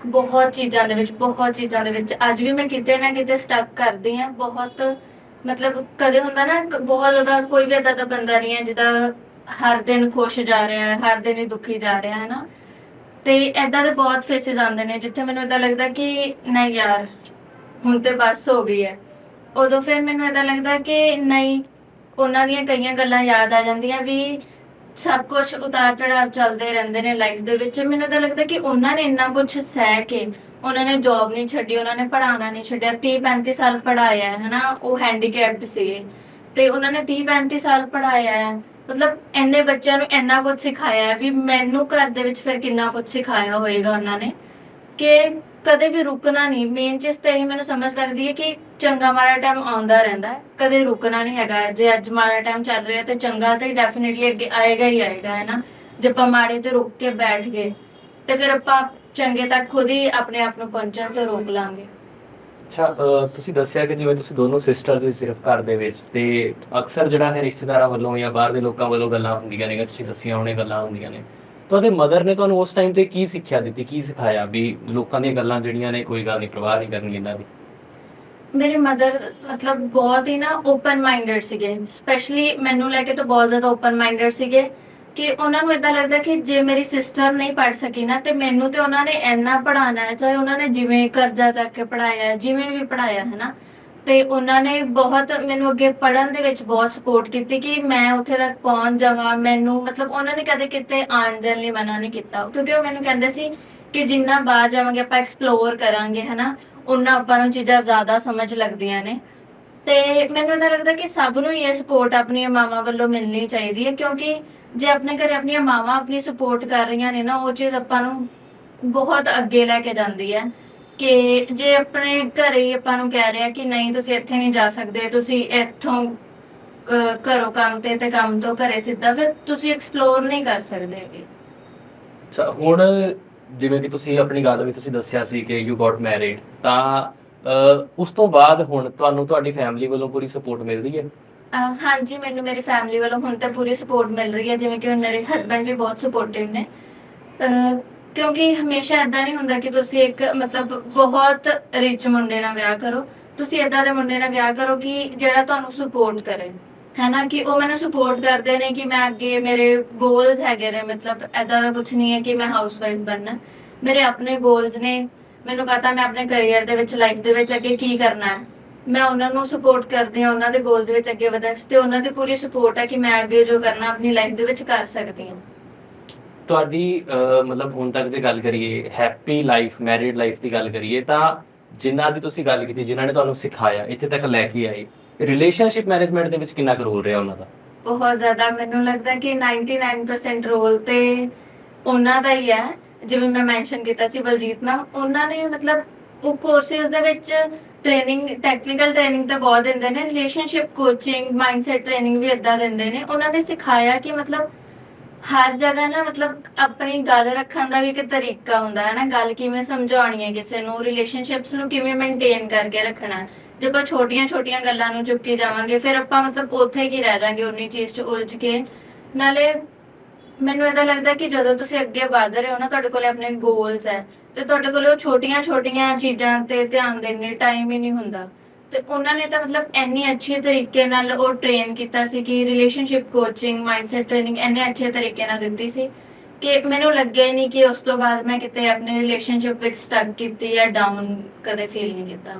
B: ਬਹੁਤ ਚੀਜ਼ਾਂ ਦੇ ਵਿੱਚ, ਬਹੁਤ ਚੀਜ਼ਾਂ ਦੇ ਵਿੱਚ। ਅੱਜ ਵੀ ਮੈਂ ਕਿਤੇ ਨਾ ਕਿਤੇ ਸਟਕ ਕਰਦੀ ਆ ਬਹੁਤ, ਮਤਲਬ ਕਦੇ ਹੁੰਦਾ ਨਾ ਕ- ਬਹੁਤ ਜ਼ਿਆਦਾ ਕੋਈ ਵੀ ਏਦਾਂ ਦਾ ਬੰਦਾ ਨਹੀਂ ਹੈ ਜਿਹਦਾ ਹਰ ਦਿਨ ਖੁਸ਼ ਜਾ ਰਿਹਾ ਹੈ, ਹਰ ਦਿਨ ਹੀ ਦੁਖੀ ਜਾ ਰਿਹਾ ਹੈ ਨਾ। ਤੇ ਏਦਾਂ ਦੇ ਬਹੁਤ ਫੇਸਿਸ ਆਉਂਦੇ ਨੇ, ਜਿੱਥੇ ਮੈਨੂੰ ਏਦਾਂ ਲੱਗਦਾ ਕਿ ਨਹੀਂ ਯਾਰ, ਹੁਣ ਤੇ ਬਸ ਹੋ ਗਈ ਹੈ। ਉਦੋਂ ਫਿਰ ਮੈਨੂੰ ਏਦਾਂ ਲੱਗਦਾ ਕਿ ਨਹੀਂ, ਉਹਨਾਂ ਦੀਆਂ ਕਈਆਂ ਗੱਲਾਂ ਯਾਦ ਆ ਜਾਂਦੀਆਂ ਵੀ ਸਭ ਕੁਝ ਉਤਾਰ ਚੜਾਅ ਚੱਲਦੇ ਰਹਿੰਦੇ ਨੇ ਲਾਈਫ ਦੇ ਵਿੱਚ। ਮੈਨੂੰ ਤਾਂ ਲੱਗਦਾ ਕਿ ਉਹਨਾਂ ਨੇ ਇੰਨਾ ਕੁਝ ਸਹਿ ਕੇ ਉਹਨਾਂ ਨੇ ਜੌਬ ਨਹੀਂ ਛੱਡੀ, ਉਹਨਾਂ ਨੇ ਪੜਾਉਣਾ ਨਹੀਂ ਛੱਡਿਆ। 30 35 ਸਾਲ ਪੜਾਇਆ ਹੈ, ਹਨਾ? ਉਹ ਹੈਂਡੀਕੈਪਡ ਸੀਗੇ। ਤੇ ਉਹਨਾਂ ਨੇ 30 35 ਸਾਲ ਪੜਾਇਆ ਹੈ। ਮਤਲਬ ਇੰਨੇ ਬੱਚਿਆਂ ਨੂੰ ਇੰਨਾ ਕੁਝ ਸਿਖਾਇਆ ਵੀ ਮੈਨੂੰ ਘਰ ਦੇ ਵਿੱਚ ਫਿਰ ਕਿੰਨਾ ਕੁਝ ਸਿਖਾਇਆ ਹੋਏਗਾ ਉਹਨਾਂ ਨੇ ਕਿ ਕਦੇ ਵੀ ਰੁਕਣਾ ਨਹੀਂ। ਮੇਨ ਚੀਜ਼ ਤੇ ਇਹ ਮੈਨੂੰ ਸਮਝ ਲੱਗਦੀ ਹੈ ਕਿ ਚੰਗਾ ਮਾੜਾ ਟਾਈਮ ਆਉਂਦਾ ਰਹਿੰਦਾ ਹੈ। ਕਦੇ ਰੁਕਣਾ ਨਹੀਂ ਹੈਗਾ। ਜੇ ਅੱਜ ਮਾੜਾ ਟਾਈਮ ਚੱਲ ਰਿਹਾ ਤੇ ਚੰਗਾ ਤੇ ਡੈਫੀਨਿਟਲੀ ਅੱਗੇ ਆਏਗਾ ਹੀ ਆਏਗਾ, ਹੈ ਨਾ? ਜੇ ਆਪਾਂ ਮਾੜੇ ਤੇ ਰੁਕ ਕੇ ਬੈਠ ਗਏ, ਤੇ ਫਿਰ ਆਪਾਂ ਚੰਗੇ ਤੱਕ ਖੁਦ ਹੀ ਆਪਣੇ ਆਪ ਨੂੰ ਪਹੁੰਚਣ ਤੋਂ ਰੋਕ ਲਾਂਗੇ।
A: ਅੱਛਾ ਤੁਸੀਂ ਦੱਸਿਆ ਕਿ ਜਿਵੇਂ ਤੁਸੀਂ ਦੋਨੋਂ ਸਿਸਟਰਸ ਸੀ ਸਿਰਫ ਘਰ ਦੇ ਵਿੱਚ, ਤੇ ਅਕਸਰ ਜਿਹੜਾ ਹੈ ਰਿਸ਼ਤੇਦਾਰਾਂ ਵੱਲੋਂ ਜਾਂ ਬਾਹਰ ਦੇ ਲੋਕਾਂ ਵੱਲੋਂ ਗੱਲਾਂ ਹੁੰਦੀਆਂ ਨੇ ਤੁਸੀਂ ਦੱਸੀਆਂ ਹੋਣੇ ਗੱਲਾਂ ਹੁੰਦੀਆਂ ਨੇ ਤੁਹਾਡੇ ਮਦਰ ਨੇ ਤੁਹਾਨੂੰ ਉਸ ਟਾਈਮ ਤੇ ਕੀ ਸਿੱਖਿਆ ਦਿੱਤੀ? ਕੀ ਸਿਖਾਇਆ ਵੀ ਲੋਕਾਂ ਦੀਆਂ ਗੱਲਾਂ ਜਿਹੜੀਆਂ ਨੇ, ਕੋਈ ਗੱਲ ਨਹੀਂ ਪ੍ਰਵਾਹ ਨਹੀਂ ਕਰਨੀ ਇਹਨਾਂ ਦੀ?
B: ਮੇਰੇ ਮਦਰ ਮਤਲਬ ਬਹੁਤ ਹੀ ਨਾ ਓਪਨ ਮਾਈਂਡਡ ਸੀਗੇ। ਸਪੈਸ਼ਲੀ ਮੈਨੂੰ ਲੈ ਕੇ ਤਾਂ ਬਹੁਤ ਜ਼ਿਆਦਾ ਓਪਨ ਮਾਈਂਡਡ ਸੀਗੇ ਕਿ ਉਹਨਾਂ ਨੂੰ ਇਦਾਂ ਲੱਗਦਾ ਕਿ ਜੇ ਮੇਰੀ ਸਿਸਟਰ ਨਹੀਂ ਪੜ ਸਕੀ ਨਾ, ਤੇ ਮੈਨੂੰ ਤੇ ਉਹਨਾਂ ਨੇ ਇੰਨਾ ਪੜਾਣਾ ਹੈ, ਚਾਹੇ ਉਹਨਾਂ ਨੇ ਜਿਵੇਂ ਕਰਜ਼ਾ ਚੱਕ ਕੇ ਪੜਾਇਆ ਹੈ, ਜਿਵੇਂ ਵੀ ਪੜਾਇਆ ਹੈ ਨਾ ਤੇ ਉਹਨਾਂ ਨੇ ਬਹੁਤ ਮੈਨੂੰ ਅੱਗੇ ਪੜਨ ਦੇ ਵਿੱਚ ਬਹੁਤ ਸਪੋਰਟ ਕੀਤੀ ਕਿ ਮੈਂ ਉੱਥੇ ਤੱਕ ਪਹੁੰਚ ਜਾਵਾਂ, ਮੈਨੂੰ ਮਤਲਬ ਉਹਨਾਂ ਨੇ ਕਦੇ ਕਿਤੇ ਆਉਣ ਜਾਣ ਲਈ ਮਨਾ ਨਹੀਂ ਕੀਤਾ। ਕਿਉਂਕਿ ਉਹ ਮੈਨੂੰ ਕਹਿੰਦੇ ਸੀ ਕਿ ਜਿੰਨਾ ਬਾਹਰ ਜਾਵਾਂਗੇ ਆਪਾਂ ਐਕਸਪਲੋਰ ਕਰਾਂਗੇ, ਹਨਾ? ਉਹਨਾਂ ਆਪਾਂ ਨੂੰ ਚੀਜ਼ਾਂ ਜ਼ਿਆਦਾ ਸਮਝ ਲੱਗਦੀਆਂ ਨੇ। ਤੇ ਮੈਨੂੰ ਤਾਂ ਲੱਗਦਾ ਕਿ ਸਭ ਨੂੰ ਇਹ ਸਪੋਰਟ ਆਪਣੀਆਂ ਮਾਵਾਂ ਵੱਲੋਂ ਮਿਲਣੀ ਚਾਹੀਦੀ ਹੈ, ਕਿਉਂਕਿ ਜੇ ਆਪਣੇ ਘਰੇ ਆਪਣੀਆਂ ਮਾਵਾਂ ਆਪਣੀ ਸਪੋਰਟ ਕਰ ਰਹੀਆਂ ਨੇ ਨਾ, ਉਹ ਚੀਜ਼ ਆਪਾਂ ਨੂੰ ਬਹੁਤ ਅੱਗੇ ਲੈ ਕੇ ਜਾਂਦੀ ਹੈ। ਕਿ ਜੇ ਆਪਣੇ ਘਰੇ ਹੀ ਆਪਾਂ ਨੂੰ ਕਹਿ ਰਿਹਾ ਕਿ ਨਹੀਂ ਤੁਸੀਂ ਇੱਥੇ ਨਹੀਂ ਜਾ ਸਕਦੇ ਤੁਸੀਂ ਇੱਥੋਂ ਅਹ, ਘਰੋਂ ਕੰਮ ਤੇ ਤੇ ਕੰਮ ਤੋਂ ਘਰੇ ਸਿੱਧਾ ਫਿਰ ਤੁਸੀਂ ਐਕਸਪਲੋਰ ਨਹੀਂ ਕਰ ਸਕਦੇ ਹੈਗੇ।
A: ਅੱਛਾ ਹੁਣ ਜਿਵੇਂ ਕਿ ਤੁਸੀਂ ਆਪਣੀ ਗੱਲ ਵੀ ਤੁਸੀਂ ਦੱਸਿਆ ਸੀ ਕਿ ਯੂ ਗਾਟ ਮੈਰਿਡ ਤਾਂ ਅਹ, ਉਸ ਤੋਂ ਬਾਅਦ ਹੁਣ ਤੁਹਾਨੂੰ ਤੁਹਾਡੀ ਫੈਮਿਲੀ ਵੱਲੋਂ ਪੂਰੀ ਸਪੋਰਟ ਮਿਲਦੀ ਹੈ?
B: ਅਹ ਹਾਂਜੀ ਮੈਨੂੰ ਮੇਰੀ ਫੈਮਿਲੀ ਵੱਲੋਂ ਹੁਣ ਤਾਂ ਪੂਰੀ ਸਪੋਰਟ ਮਿਲ ਰਹੀ ਹੈ ਜਿਵੇਂ ਕਿ ਹੁਣ ਮੇਰੇ ਹਸਬੰਡ ਵੀ ਬਹੁਤ ਸਪੋਰਟਿਵ ਨੇ। ਅਹ ਕਿਉਂਕਿ ਹਮੇਸ਼ਾ ਇਦਾਂ ਨਹੀਂ ਹੁੰਦਾ ਕਿ ਤੁਸੀਂ ਇੱਕ ਮਤਲਬ ਬਹੁਤ ਰਿਚ ਮੁੰਡੇ ਨਾਲ ਵਿਆਹ ਕਰੋ। ਤੁਸੀਂ ਇਦਾਂ ਦੇ ਮੁੰਡੇ ਨਾਲ ਵਿਆਹ ਕਰੋ ਕਿ ਜਿਹੜਾ ਤੁਹਾਨੂੰ ਸਪੋਰਟ ਕਰੇ। ਹੈਨਾ ਕਿ ਉਹ ਮੈਨੂੰ ਸਪੋਰਟ ਕਰਦੇ ਨੇ ਕਿ ਮੈਂ ਅੱਗੇ ਮੇਰੇ ਗੋਲਸ ਹੈਗੇ ਨੇ। ਮਤਲਬ ਇਦਾਂ ਦਾ ਕੁਝ ਨਹੀਂ ਹੈ ਕਿ ਮੈਂ ਹਾਊਸਵਾਈਫ ਬਣਨਾ। ਮੇਰੇ ਆਪਣੇ ਗੋਲਸ ਨੇ। ਮੈਨੂੰ ਪਤਾ ਮੈਂ ਆਪਣੇ ਕੈਰੀਅਰ ਦੇ ਵਿੱਚ ਲਾਈਫ ਦੇ ਵਿੱਚ ਅੱਗੇ ਕੀ ਕਰਨਾ ਹੈ। ਮੈਂ ਉਹਨਾਂ ਨੂੰ ਸਪੋਰਟ ਕਰਦੀ ਹਾਂ, ਉਹਨਾਂ ਦੇ ਗੋਲਸ ਵਿੱਚ ਅੱਗੇ ਵਧਣ ਤੇ ਉਹਨਾਂ ਦੀ ਪੂਰੀ ਸਪੋਰਟ ਹੈ ਕਿ ਮੈਂ ਅੱਗੇ ਜੋ ਕਰਨਾ, ਆਪਣੀ ਲਾਈਫ ਦੇ ਵਿੱਚ ਕਰ ਸਕਦੀ ਹਾਂ।
A: ਤੁਹਾਡੀ ਮਤਲਬ ਹੁਣ ਤੱਕ ਜੇ ਗੱਲ ਕਰੀਏ ਹੈਪੀ ਲਾਈਫ ਮੈਰਿਡ ਲਾਈਫ ਦੀ ਗੱਲ ਕਰੀਏ, ਤਾਂ ਜਿਨ੍ਹਾਂ ਦੀ ਤੁਸੀਂ ਗੱਲ ਕੀਤੀ, ਜਿਨ੍ਹਾਂ ਨੇ ਤੁਹਾਨੂੰ ਸਿਖਾਇਆ, ਇੱਥੇ ਤੱਕ ਲੈ ਕੇ ਆਏ ਰਿਲੇਸ਼ਨਸ਼ਿਪ ਮੈਨੇਜਮੈਂਟ ਦੇ ਵਿੱਚ ਕਿੰਨਾ ਕੁ ਰੋਲ ਰਿਹਾ ਉਹਨਾਂ ਦਾ?
B: ਬਹੁਤ ਜ਼ਿਆਦਾ, ਮੈਨੂੰ ਲੱਗਦਾ ਕਿ 99% ਰੋਲ ਤੇ ਉਹਨਾਂ ਦਾ ਹੀ ਹੈ। ਜਿਵੇਂ ਮੈਂ ਮੈਂਸ਼ਨ ਕੀਤਾ ਸੀ ਬਲਜੀਤ ਮੈਮ ਉਹਨਾਂ ਨੇ ਮਤਲਬ ਉਹ ਕੋਰਸਿਸ ਦੇ ਵਿੱਚ ਟ੍ਰੇਨਿੰਗ ਟੈਕਨੀਕਲ ਟ੍ਰੇਨਿੰਗ ਤਾਂ ਬਹੁਤ ਦਿੰਦੇ ਨੇ ਰਿਲੇਸ਼ਨਸ਼ਿਪ ਕੋਚਿੰਗ ਮਾਈਂਡਸੈਟ ਟ੍ਰੇਨਿੰਗ ਵੀ ਇਦਾਂ ਦਿੰਦੇ ਨੇ। ਉਹਨਾਂ ਨੇ ਸਿਖਾਇਆ ਕਿ ਮਤਲਬ ਹਰ ਜਗ੍ਹਾ ਨਾ ਮਤਲਬ ਆਪਣੀ ਗੱਲ ਰੱਖਣ ਦਾ ਵੀ ਇੱਕ ਤਰੀਕਾ ਹੁੰਦਾ ਹੈ ਨਾ, ਗੱਲ ਕਿਵੇਂ ਸਮਝਾਉਣੀ ਹੈ ਕਿਸੇ ਨੂੰ ਰਿਲੇਸ਼ਨਸ਼ਿਪਸ ਨੂੰ ਕਿਵੇਂ ਮੇਨਟੇਨ ਕਰਕੇ ਰੱਖਣਾ ਜੇ ਆਪਾਂ ਛੋਟੀਆਂ-ਛੋਟੀਆਂ ਗੱਲਾਂ ਨੂੰ ਚੁੱਕੀ ਜਾਵਾਂਗੇ, ਫਿਰ ਆਪਾਂ ਮਤਲਬ ਉੱਥੇ ਕੀ ਰਹਿ ਜਾਾਂਗੇ, ਉਨੀ ਚੀਜ਼ 'ਚ ਉਲਝ ਕੇ। ਨਾਲੇ ਮੈਨੂੰ ਇਹਦਾ ਲੱਗਦਾ ਕਿ ਜਦੋਂ ਤੁਸੀਂ ਅੱਗੇ ਵਧ ਰਹੇ ਹੋ ਨਾ, ਤੁਹਾਡੇ ਕੋਲੇ ਆਪਣੇ ਗੋਲਸ ਹੈ। ਤੇ ਤੁਹਾਡੇ ਕੋਲੇ ਉਹ ਛੋਟੀਆਂ-ਛੋਟੀਆਂ ਚੀਜ਼ਾਂ ਤੇ ਧਿਆਨ ਦੇਣ ਲਈ ਟਾਈਮ ਹੀ ਨਹੀਂ ਹੁੰਦਾ। ਤੇ ਉਹਨਾਂ ਨੇ ਤਾਂ ਮਤਲਬ ਇੰਨੀ ਅੱਛੀ ਤਰੀਕੇ ਨਾਲ ਉਹ ਟ੍ਰੇਨ ਕੀਤਾ ਸੀ ਕਿ ਰਿਲੇਸ਼ਨਸ਼ਿਪ ਕੋਚਿੰਗ ਮਾਈਂਡਸੈਟ ਟ੍ਰੇਨਿੰਗ ਇੰਨੇ ਅੱਛੇ ਤਰੀਕੇ ਨਾਲ ਦਿੱਤੀ ਸੀ ਕਿ ਮੈਨੂੰ ਲੱਗਿਆ ਹੀ ਨਹੀਂ ਕਿ ਉਸ ਤੋਂ ਬਾਅਦ ਮੈਂ ਕਿਤੇ ਆਪਣੇ ਰਿਲੇਸ਼ਨਸ਼ਿਪ ਵਿੱਚ ਸਟਕ ਕੀਤੀ ਜਾਂ ਡਾਊਨ ਕਦੇ ਫੀਲ ਨਹੀਂ ਕੀਤਾ।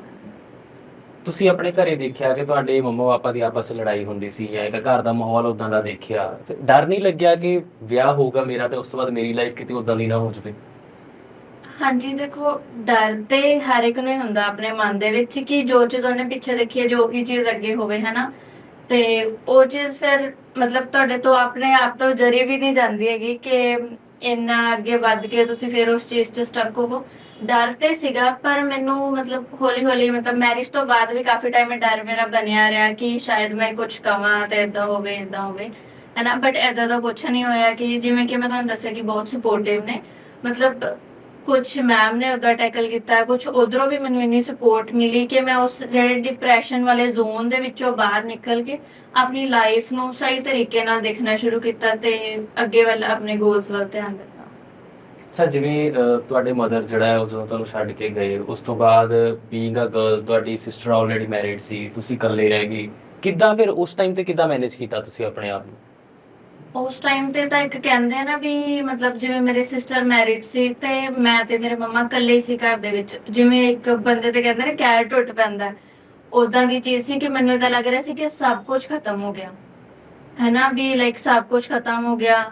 A: ਤੁਸੀਂ ਆਪਣੇ ਘਰੇ ਦੇਖਿਆ ਕਿ ਤੁਹਾਡੇ ਮੰਮਾ ਪਾਪਾ ਦੀ ਆਪਸ 'ਚ ਲੜਾਈ ਹੁੰਦੀ ਸੀ ਜਾਂ ਇੱਕ ਘਰ ਦਾ ਮਾਹੌਲ ਉਦਾਂ ਦਾ ਦੇਖਿਆ? ਡਰ ਨਹੀਂ ਲੱਗਿਆ ਕਿ ਵਿਆਹ ਹੋਊਗਾ ਮੇਰਾ ਤੇ ਉਸ ਤੋਂ ਬਾਅਦ ਮੇਰੀ ਲਾਈਫ ਕਿਤੇ ਉਦਾਂ ਦੀ ਨਾ ਹੋ ਜਾਵੇ?
B: ਹਾਂਜੀ, ਦੇਖੋ, ਡਰ ਤੇ ਹਰ ਇੱਕ ਨੂੰ ਹੀ ਹੁੰਦਾ ਆਪਣੇ ਮਨ ਦੇ ਵਿੱਚ ਕਿ ਜੋ ਚੀਜ਼ ਉਹਨੇ ਪਿੱਛੇ ਦੇਖੀ ਹੈ, ਜੋ ਵੀ ਚੀਜ਼ ਅੱਗੇ ਹੋਵੇ, ਹਨਾ? ਤੇ ਉਹ ਚੀਜ਼ ਫਿਰ ਮਤਲਬ ਤੁਹਾਡੇ ਤੋਂ ਆਪਣੇ ਆਪ ਤੋਂ ਜਰੀ ਵੀ ਨਹੀਂ ਜਾਂਦੀ ਹੈਗੀ ਕਿ ਇੰਨਾ ਅੱਗੇ ਵੱਧ ਕੇ ਤੁਸੀਂ ਫਿਰ ਉਸ ਚੀਜ਼ 'ਚ ਸਟਕ ਹੋਵੋ। ਡਰ ਤੇ ਸੀਗਾ, ਪਰ ਮੈਨੂੰ ਮਤਲਬ ਹੌਲੀ ਹੌਲੀ ਮਤਲਬ ਮੈਰਿਜ ਤੋਂ ਬਾਅਦ ਵੀ ਕਾਫੀ ਟਾਈਮ ਡਰ ਮੇਰਾ ਬਣਿਆ ਰਿਹਾ ਕਿ ਸ਼ਾਇਦ ਮੈਂ ਕੁਝ ਕਵਾਂ ਤੇ ਇਦਾਂ ਹੋਵੇ ਇਦਾਂ ਹੋਵੇ, ਹਨਾ? ਬਟ ਇਦਾਂ ਦਾ ਕੁਝ ਨਹੀਂ ਹੋਇਆ ਕਿ ਜਿਵੇਂ ਕਿ ਮੈਂ ਤੁਹਾਨੂੰ ਦੱਸਿਆ ਕਿ ਬਹੁਤ ਸਪੋਰਟਿਵ ਨੇ। ਮਤਲਬ ਕੁਝ ਮੈਮ ਨੇ ਉਹਦਾ ਟੈਕਲ ਕੀਤਾ ਕੁਝ ਉਧਰੋਂ ਵੀ ਮੈਨੂੰ ਇੰਨੀ ਸਪੋਰਟ ਮਿਲੀ ਕਿ ਮੈਂ ਉਸ ਜਿਹੜੇ ਡਿਪਰੈਸ਼ਨ ਵਾਲੇ ਜ਼ੋਨ ਦੇ ਵਿੱਚੋਂ ਬਾਹਰ ਨਿਕਲ ਕੇ ਆਪਣੀ ਲਾਈਫ ਨੂੰ ਸਹੀ ਤਰੀਕੇ ਨਾਲ ਦੇਖਣਾ ਸ਼ੁਰੂ ਕੀਤਾ ਤੇ ਅੱਗੇ ਵੱਲ ਆਪਣੇ ਗੋਲਸ ਵੱਲ ਧਿਆਨ ਦਿੱਤਾ।
A: ਅੱਛਾ ਜਿਵੇਂ ਤੁਹਾਡੇ ਮਦਰ ਜਿਹੜਾ ਹੈ, ਉਹ ਜਦੋਂ ਤੁਹਾਨੂੰ ਛੱਡ ਕੇ ਗਏ, ਉਸ ਤੋਂ ਬਾਅਦ ਬੀਇੰਗ ਅ ਗਰਲ ਤੁਹਾਡੀ ਸਿਸਟਰ ਆਲਰੇਡੀ ਮੈਰਿਡ ਸੀ, ਤੁਸੀਂ ਇਕੱਲੇ ਰਹਿ ਗਏ। ਕਿੱਦਾਂ ਫਿਰ ਉਸ ਟਾਈਮ ਤੇ ਕਿੱਦਾਂ ਮੈਨੇਜ ਕੀਤਾ ਤੁਸੀਂ ਆਪਣੇ ਆਪ ਨੂੰ?
B: ਉਸ ਟਾਈਮ ਤੇ ਤਾਂ ਇੱਕ ਕਹਿੰਦੇ ਆ ਨਾ ਵੀ ਮਤਲਬ ਜਿਵੇਂ ਮੇਰੇ ਸਿਸਟਰ ਮੈਰਿਡ ਸੀ ਤੇ ਮੈਂ ਤੇ ਮੇਰੇ ਮੰਮਾ ਇਕੱਲੇ ਹੀ ਸੀ ਘਰ ਦੇ ਵਿੱਚ, ਜਿਵੇਂ ਇੱਕ ਬੰਦੇ ਤੇ ਕਹਿੰਦੇ ਨੇ ਕੈਰ ਟੁੱਟ ਪੈਂਦਾ। ਉਦਾਂ ਦੀ ਚੀਜ਼ ਸੀ ਕਿ ਮੈਨੂੰ ਇਦਾਂ ਲੱਗ ਰਿਹਾ ਸੀ ਕਿ ਸਭ ਕੁਝ ਖਤਮ ਹੋ ਗਿਆ। ਹੈਨਾ ਵੀ ਲਾਈਕ ਸਭ ਕੁਝ ਖਤਮ ਹੋ ਗਿਆ।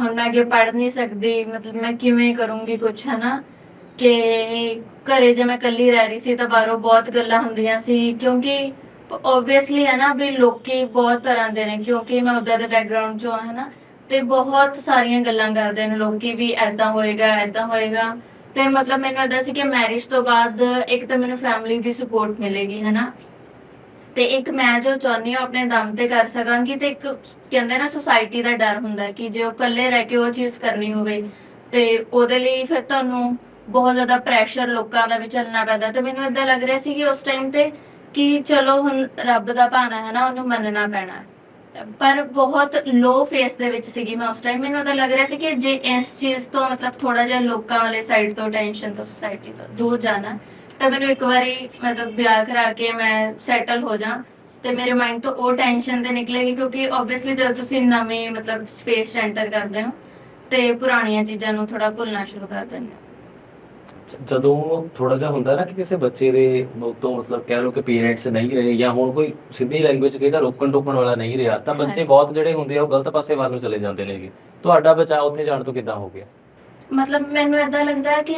B: ਹੁਣ ਮੈਂ ਅੱਗੇ ਪੜ੍ਹ ਨਹੀਂ ਸਕਦੀ, ਮਤਲਬ ਮੈਂ ਕਿਵੇਂ ਕਰੂੰਗੀ ਕੁਝ ਹੈਨਾ? ਕਿ ਘਰੇ ਜੇ ਮੈਂ ਇਕੱਲੀ ਰਹਿ ਰਹੀ ਸੀ ਤਾਂ ਬਾਹਰੋਂ ਬਹੁਤ ਗੱਲਾਂ ਹੁੰਦੀਆਂ ਸੀ, ਕਿਉਂਕਿ ਆਬਵੀਅਸਲੀ ਹੈ ਨਾ ਵੀ ਲੋਕੀ ਬਹੁਤ ਤਰ੍ਹਾਂ ਦੇ ਨੇ, ਕਿਉਂਕਿ ਮੈਂ ਉਦਾਂ ਦੇ ਬੈਕਗ੍ਰਾਉਂਡ ਚੋਂ ਹਾਂ ਹੈ ਨਾ ਤੇ ਬਹੁਤ ਸਾਰੀਆਂ ਗੱਲਾਂ ਕਰਦੇ ਨੇ ਲੋਕੀ ਵੀ ਐਦਾਂ ਹੋਏਗਾ ਐਦਾਂ ਹੋਏਗਾ। ਤੇ ਮਤਲਬ ਮੈਨੂੰ ਏਦਾਂ ਸੀ ਕਿ ਮੈਰਿਜ ਤੋਂ ਬਾਅਦ ਇੱਕ ਤਾਂ ਮੈਨੂੰ ਫੈਮਿਲੀ ਦੀ ਸਪੋਰਟ ਮਿਲੇਗੀ ਹੈ ਨਾ ਤੇ ਇੱਕ ਮੈਂ ਜੋ ਚਾਹੁੰਦੀ ਹਾਂ ਆਪਣੇ ਦਮ ਤੇ ਕਰ ਸਕਾਂਗੀ ਤੇ ਇੱਕ ਕਹਿੰਦੇ ਨਾ ਸੁਸਾਇਟੀ ਦਾ ਡਰ ਹੁੰਦਾ ਹੈ ਕਿ ਜੇ ਉਹ ਇਕੱਲੇ ਰਹਿ ਕੇ ਉਹ ਚੀਜ਼ ਕਰਨੀ ਹੋਵੇ, ਤੇ ਉਹਦੇ ਲਈ ਫਿਰ ਤੁਹਾਨੂੰ ਬਹੁਤ ਜ਼ਿਆਦਾ ਪ੍ਰੈਸ਼ਰ ਲੋਕਾਂ ਦਾ ਵੀ ਚੱਲਣਾ ਪੈਂਦਾ। ਤੇ ਮੈਨੂੰ ਇਦਾਂ ਲੱਗ ਰਿਹਾ ਸੀ ਕਿ ਉਸ ਟਾਈਮ ਤੇ ਕਿ ਚਲੋ ਹੁਣ ਰੱਬ ਦਾ ਭਾਣਾ ਹੈ ਨਾ, ਉਹਨੂੰ ਮੰਨਣਾ ਪੈਣਾ। ਪਰ ਬਹੁਤ ਲੋ ਫੇਸ ਦੇ ਵਿੱਚ ਸੀਗੀ ਮੈਂ ਉਸ ਟਾਈਮ ਮੈਨੂੰ ਤਾਂ ਲੱਗ ਰਿਹਾ ਸੀ ਕਿ ਜੇ ਇਸ ਚੀਜ਼ ਤੋਂ ਮਤਲਬ ਥੋੜਾ ਜਿਹਾ ਲੋਕਾਂ ਵਾਲੇ ਸਾਈਡ ਤੋਂ ਟੈਨਸ਼ਨ ਤੋਂ ਸੁਸਾਇਟੀ ਤੋਂ ਦੂਰ ਜਾਣਾ, ਤਾਂ ਮੈਨੂੰ ਇੱਕ ਵਾਰੀ ਮਤਲਬ ਵਿਆਹ ਕਰਾ ਕੇ ਮੈਂ ਸੈਟਲ ਹੋ ਜਾ, ਤੇ ਮੇਰੇ ਮਾਈਂਡ ਤੋਂ ਉਹ ਟੈਨਸ਼ਨ ਤੇ ਨਿਕਲੇਗੀ ਕਿਉਂਕਿ ਆਬਵੀਅਸਲੀ ਜਦੋਂ ਤੁਸੀਂ ਨਵੇਂ ਮਤਲਬ ਸਪੇਸ ਐਂਟਰ ਕਰਦੇ ਹੋ, ਤੇ ਪੁਰਾਣੀਆਂ ਚੀਜ਼ਾਂ ਨੂੰ ਥੋੜਾ ਭੁੱਲਣਾ ਸ਼ੁਰੂ ਕਰ ਦਿੰਦੇ ਹੋ।
A: ਜਦੋਂ ਥੋੜਾ ਜਿਹਾ ਹੁੰਦਾ ਨਾ ਕਿ ਕਿਸੇ ਬੱਚੇ ਦੇ ਤੋਂ ਮਤਲਬ ਕਹਿ ਲਓ ਕਿ ਪੇਰੈਂਟਸ ਨਹੀਂ ਰਹੇ ਜਾਂ ਹੁਣ ਕੋਈ ਸਿੱਧੀ ਲੈਂਗੁਏਜ ਕਹਿੰਦਾ ਰੋਕਣ ਟੋਕਣ ਵਾਲਾ ਨਹੀਂ ਰਿਹਾ ਤਾਂ ਬੱਚੇ। ਬਹੁਤ ਜਿਹੜੇ ਹੁੰਦੇ ਆ ਉਹ ਗਲਤ ਪਾਸੇ ਵੱਲ ਨੂੰ ਚਲੇ ਜਾਂਦੇ ਨੇਗੇ ਤੁਹਾਡਾ ਬਚਾਅ ਉੱਥੇ ਜਾਣ ਤੋਂ ਕਿੱਦਾਂ ਹੋ ਗਿਆ
B: ਮਤਲਬ ਮੈਨੂੰ ਏਦਾਂ ਲੱਗਦਾ ਹੈ ਕਿ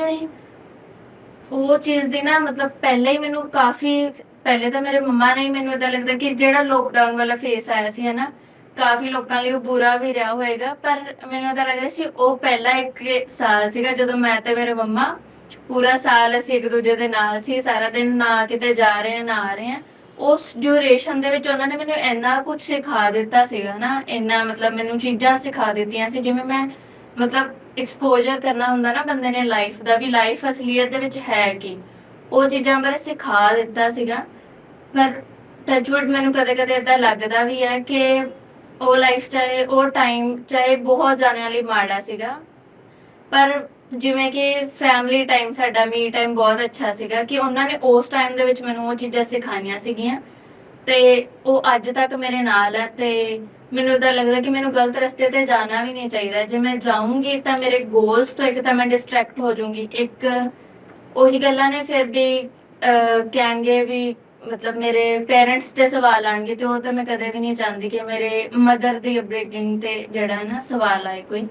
B: ਉਹ ਚੀਜ਼ ਦੀ ਨਾ ਮਤਲਬ ਪਹਿਲਾਂ ਹੀ ਮੈਨੂੰ ਕਾਫੀ ਪਹਿਲੇ ਤਾਂ ਮੇਰੇ ਮੰਮਾ ਨੇ ਹੀ ਮੈਨੂੰ ਏਦਾਂ ਲੱਗਦਾ ਕਿ ਜਿਹੜਾ ਲੋਕਡਾਊਨ ਵਾਲਾ ਫੇਸ ਆਇਆ ਸੀ ਹਨਾ ਕਾਫੀ ਲੋਕਾਂ ਲਈ ਉਹ ਬੁਰਾ ਵੀ ਰਿਹਾ ਹੋਏਗਾ ਪਰ ਮੈਨੂੰ ਏਦਾਂ ਲੱਗ ਰਿਹਾ ਸੀ ਉਹ ਪਹਿਲਾ ਇੱਕ ਸਾਲ ਸੀਗਾ ਜਦੋਂ ਮੈਂ ਤੇ ਮੇਰੇ ਮੰਮਾ ਪੂਰਾ ਸਾਲ ਅਸੀਂ ਇੱਕ ਦੂਜੇ ਦੇ ਨਾਲ ਸੀ, ਸਾਰਾ ਦਿਨ ਨਾ ਕਿਤੇ ਜਾ ਰਹੇ ਹਾਂ ਨਾ ਆ ਰਹੇ। ਹਾਂ ਉਸ ਡਿਊਰੇਸ਼ਨ ਦੇ ਵਿੱਚ ਉਹਨਾਂ ਨੇ ਮੈਨੂੰ ਇੰਨਾ ਕੁਝ ਸਿਖਾ ਦਿੱਤਾ ਸੀਗਾ ਨਾ ਇੰਨਾ ਮਤਲਬ ਮੈਨੂੰ ਚੀਜ਼ਾਂ ਸਿਖਾ ਦਿੱਤੀਆਂ ਸੀ, ਜਿਵੇਂ ਮੈਂ ਮਤਲਬ ਐਕਸਪੋਜ਼ਰ ਕਰਨਾ ਹੁੰਦਾ ਨਾ ਬੰਦੇ ਨੇ ਲਾਈਫ ਦਾ ਵੀ ਲਾਈਫ ਅਸਲੀਅਤ ਦੇ ਵਿੱਚ ਹੈ ਕੀ? ਉਹ ਚੀਜ਼ਾਂ ਬਾਰੇ ਸਿਖਾ ਦਿੱਤਾ ਸੀਗਾ। ਪਰ ਟੱਚਵੁੱਡ ਮੈਨੂੰ ਕਦੇ-ਕਦੇ ਇਦਾਂ ਲੱਗਦਾ ਵੀ ਹੈ ਕਿ ਉਹ ਲਾਈਫ ਚਾਹੇ ਉਹ ਟਾਈਮ ਚਾਹੇ ਬਹੁਤ ਜਾਣਿਆਂ ਲਈ ਮਾੜਾ ਸੀਗਾ। ਪਰ ਜਿਵੇਂ ਕਿ ਫੈਮਿਲੀ ਟਾਈਮ ਸਾਡਾ ਮੀ ਟਾਈਮ ਬਹੁਤ ਅੱਛਾ ਸੀਗਾ ਕਿ ਉਹਨਾਂ ਨੇ ਉਸ ਟਾਈਮ ਦੇ ਵਿੱਚ ਮੈਨੂੰ ਉਹ ਚੀਜ਼ਾਂ ਸਿਖਾਈਆਂ ਸੀਗੀਆਂ। ਤੇ ਉਹ ਅੱਜ ਤੱਕ ਮੇਰੇ ਨਾਲ ਹੈ ਤੇ ਮੈਨੂੰ ਤਾਂ ਲੱਗਦਾ ਕਿ ਮੈਨੂੰ ਗਲਤ ਰਸਤੇ ਤੇ ਜਾਣਾ ਵੀ ਨਹੀਂ ਚਾਹੀਦਾ। ਜੇ ਮੈਂ ਜਾਊਂਗੀ ਤਾਂ ਮੇਰੇ ਗੋਲਸ ਤੋਂ ਇੱਕ ਤਾਂ ਮੈਂ ਡਿਸਟਰੈਕਟ ਹੋ ਜਾਊਂਗੀ। ਇੱਕ ਉਹੀ ਗੱਲਾਂ ਨੇ ਫਿਰ ਵੀ ਅਹ, ਵੀ ਮਤਲਬ ਮੇਰੇ ਪੇਰੈਂਟਸ ਤੇ ਸਵਾਲ ਆਣਗੇ ਤੇ ਉਹ ਤਾਂ ਮੈਂ ਕਦੇ ਵੀ ਨਹੀਂ ਚਾਹੁੰਦੀ ਕਿ ਮੇਰੇ ਮਦਰ ਦੀ ਅਪਬ੍ਰਿੰਗਿੰਗ ਤੇ ਜਿਹੜਾ ਹੈ ਨਾ ਸਵਾਲ ਆਏ ਕੋਈ।